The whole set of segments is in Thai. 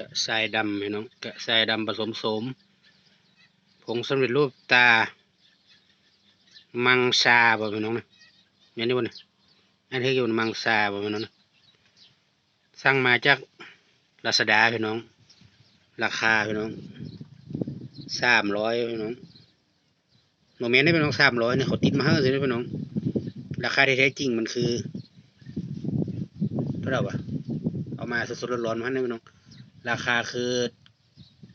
กะทรายดำพี่น้องกะทรายดำผสมโสมผงสำเร็จรูปตา มังซาบ่พี่น้องนะอย่างนี้บ่นี่ยอันที่อยู่มังซาบ่พี่น้องนะสั่งมาจากลาซาด้าพี่น้อง ราคาพี่น้องสามร้อยพี่น้องโมเมนต์ได้พี่น้องสามร้อยเนี่ยเขาติดมาให้สิได้พี่น้อง ราคาที่แท้จริงมันคือเท่าไหร่วะเอามาสดๆร้อนๆมาให้พี่น้อง ราคาคือ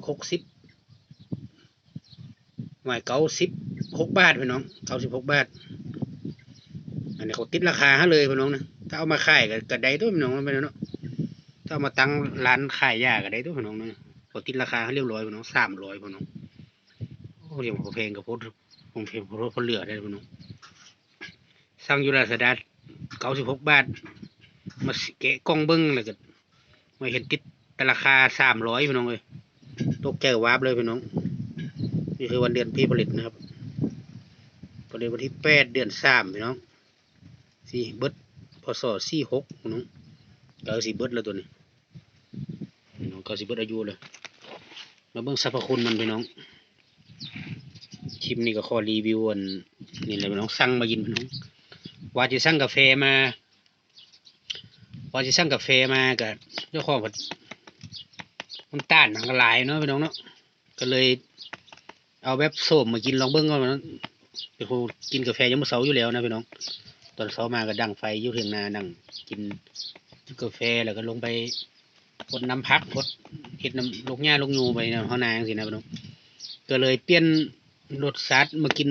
หกสิบหมายเก้าสิบหกบาทพี่น้องเก้าสิบหกบาท อันนี้เขาติดราคาให้เลยพี่น้องนะถ้าเอามาขายก็ก็ได้ตัวพี่น้องนะพี่น้เนาะถ้าเอามาตั้งร้านขายยาก็ได้ตัวพี่น้องนะเขาติดราคาให้เรียบร้อยพี่น้องสามร้อยพี่น้องโอ้เดี๋ยวผมเพลงกับพดผมเพลงพดพดเหลือได้พี่น้องสั่งอยู่ลาซาด้าเก้าสิบหกบาท มาแกะกล้องเบิ้งเลยก็มาเห็นติด แต่ราคาสามร้อยพี่น้องเลยตกใจวาบเลยพี่น้อง นี่คือวันเดือนพี่ผลิตนะครับผลิตวันที่แปดเดือนสามพี่น้องสี่เบิดพศสี่หกพี่น้องเก้าสิเบิดแล้วตัวนี้พี่น้องเก้าสิเบิดอายุเลยมาเบิ่งสรรพคุณมันพี่น้องคลิปนี้ก็ขอรีวิวอันนี่เลยพี่น้องสั่งมากินพี่น้องว่าจะสั่งกาแฟมาว่าจะสั่งกาแฟมากับเจ้าของ มันต้านมันก็หลายเนาะพี่น้องเนาะก็เลย เอาแบบโสมมากินลองเบิ้งก่อนนะเป็นคนกินกาแฟยังมือเสาอยู่แล้วนะพี่น้อง ตอนเสามาก็ดังไฟอยู่เทียงนาดังกินกาแฟแล้วก็ลงไปพดน้ำพักพดเห็ดน้ำลกหญ้าลกยูไปนะเขานางสินะพี่น้องก็เลยเปลี่ยนรสชาติมากิน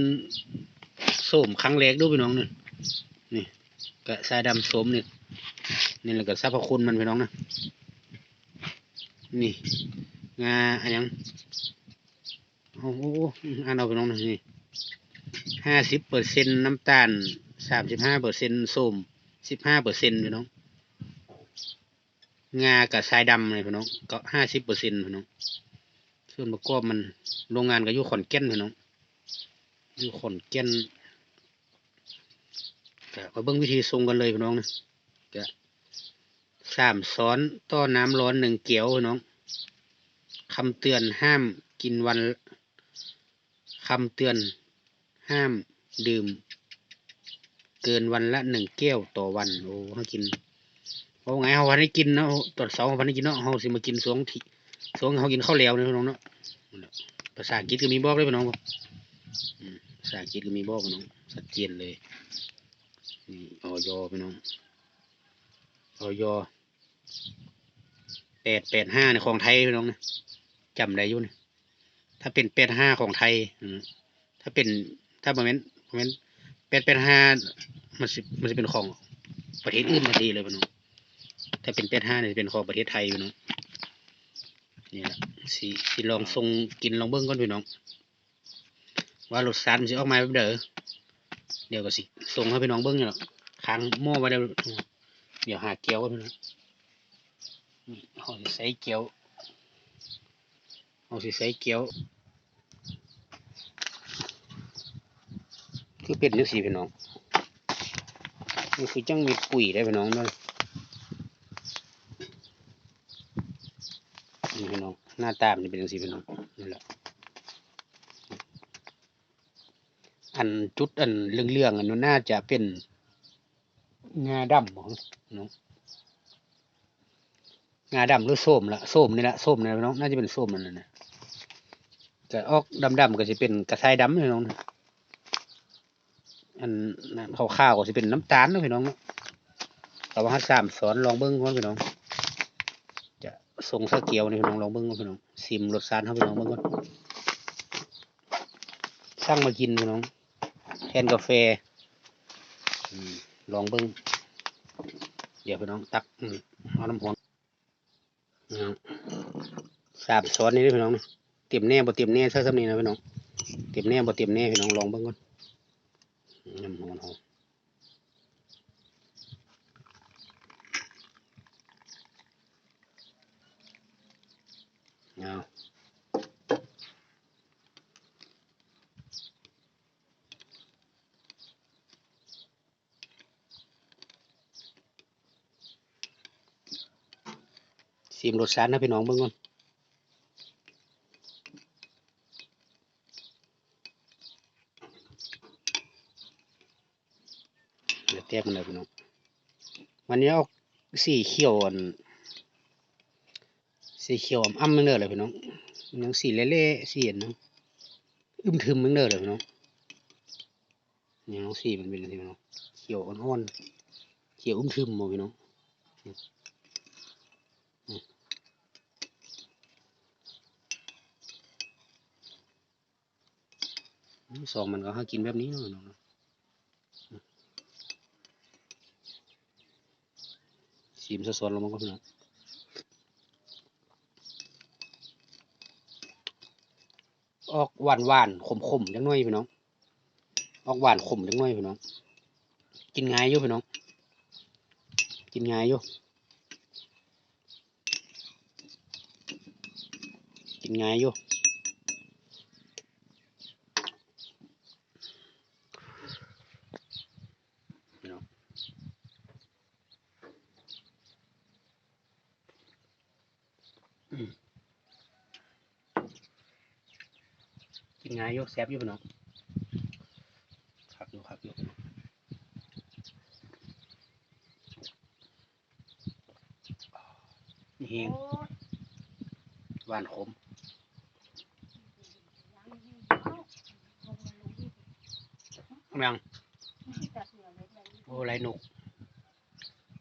โสมครั้งแรกด้วยพี่น้องนี่นี่กะทรายดำโสมนี่นี่แหละก็สรรพคุณมันพี่น้องนะ นี่งาอันยังโอ้โหอันเอาพี่น้องนะนี่ห้าสิบเปอร์เซ็นน้ำตาลสามสิบห้าเปอร์เซ็นส้มสิบห้าเปอร์เซ็นพี่น้องงากับทรายดำเลยพี่น้องก็ห้าสิบเปอร์เซ็นพี่น้องส่วนประกอบมันโรงงานก็อยู่ขอนแก่นพี่น้องอยู่ขอนแก่นก็มาเบิ่งวิธีทรงกันเลยพี่น้องนะก็ สามซ้อนต้อน้ำร้อนหนึ่งเกี๊ยวน้องคำเตือนห้ามกินวันคำเตือนห้ามดื่ม เกินวันละหนึ่งแก้วต่อวันโอ้ห้กินโอ้ไงเขาวันให้กินเนาะตอนเสาร์เขาวันให้กินเนาะเขาสิมากินสวงที่สวงเขากินข้าวแล้วนะพี่น้องเนาะนั่นแหละภาษาอังกฤษก็มีบอกเลยพี่น้องอืมภาษาอังกฤษก็มีบอกพี่น้องชัดเจนเลยนี่ออยพี่น้อง ออยแปดแปดห้าในของไทยพี่น้องนะจำได้อยู่นะถ้าเป็นแปดห้าของไทยอืมถ้าเป็นถ้าประมาณประมาณแปดแปดห้ามันสิมันจะเป็นของประเทศอื่นมาดีเลยพี่น้องถ้าเป็นแปดห้าเนี่ยจะเป็นของประเทศไทยพี่น้องนี่แหละสิสิลองทรงกินลองเบิ้งก่อนพี่น้อง ว่ารสชาติมันจะออกมาแบบเด้อเดี๋ยวก็สิส่งให้พี่น้องเบิ้งอยู่หรอค้างหม้อไว้เดี๋ยว เดี๋ยวหาเกี๊ยวกันพี่น้องนี่เอาสิใส่เกี๊ยวเอาสิใส่เกี๊ยว คือเป็นนึกสีพี่น้องมันคือจังมีปุ๋ยได้พี่น้องเนั่นนี่พี่น้องหน้าตามันเป็นจังสีพี่น้องนี่แหละอันจุดอันเรื่องๆอันนั้นน่าจะเป็น งาดำของน้องงาดำหรือส้มละส้มนี่ละส้มนี่น้องน่าจะเป็นส้มนั่นนะแต่ออกดำๆก็จะเป็นกระชายดำเลยน้องอันนั้นขาวๆก็จะเป็นน้ำตาลนะพี่น้องเนาะแต่ว่าสามสอนลองเบิ้งก่อนพี่น้อง จะส่งสเกียวนี่พี่น้องลองเบิ้งก่อนพี่น้องซิมรสชาติให้พี่น้องเบิ้งก่อนสร้างมากินพี่น้องแทนกาแฟลองเบิ้ง เดี๋ยวพี่น้องตักอืมเอาน้ำหอมสามช้อนนี่พี่น้องนะเตรียมแน่บ่เตรียมแน่ใช่สำนี้นะพี่น้องเตรียมแน่บ่เตรียมแน่พี่น้องลองบิ้งก่อนน้ำหอมหอมเอา สีมรสชาตินะพี่น้องเบื้องก่อนเดี๋ยวแต้มมันเลยพี่น้องวันนี้เอาสีเขียวอ่นสีเขียวอ่ำมันเด้อเลยพี่น้องมันยังสีเละๆสีเห็นนะอึมทึมมันเด้อเลยพี่น้องนี่น้งสีมันเป็นอะไรพี่น้องเขียวอ่อนๆเขียวอึมทึมมองพี่น้อง สองมันก็หากินแบบนี้เนาะพี่น้องนะสีมนสดๆลงมาก็พี่น้องออกหวานหวานขมขมๆจังน่อยพี่น้อง ออกหวานขมจังหน่อยพี่น้อง กินง่ายอยู่พี่น้อง กินง่ายอยู่ กินง่ายอยู่พี่น้อง กิน ง่ายอยู่แซ่บอยู่พี่น้องคักอยู่คักอยู่นี่เฮงหวานขมยังโอ้ไรหนุก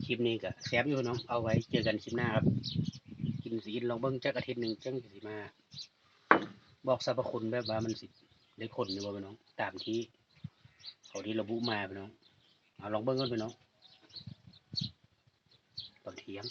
คลิปนี้ก็แซ่บอยู่น้อง เอาไว้เจอกันคลิปหน้าครับ กินสีลองเบิ้งจักอาทิตย์หนึ่งจังสิมา บอกสรรพคุณแบบว่ามันสิได้คนอยู่บ่ไปน้อง ตามที่เขาที่ระบุมาไปน้องเอาลองเบิ้งกันไปน้องตอนเที่ยง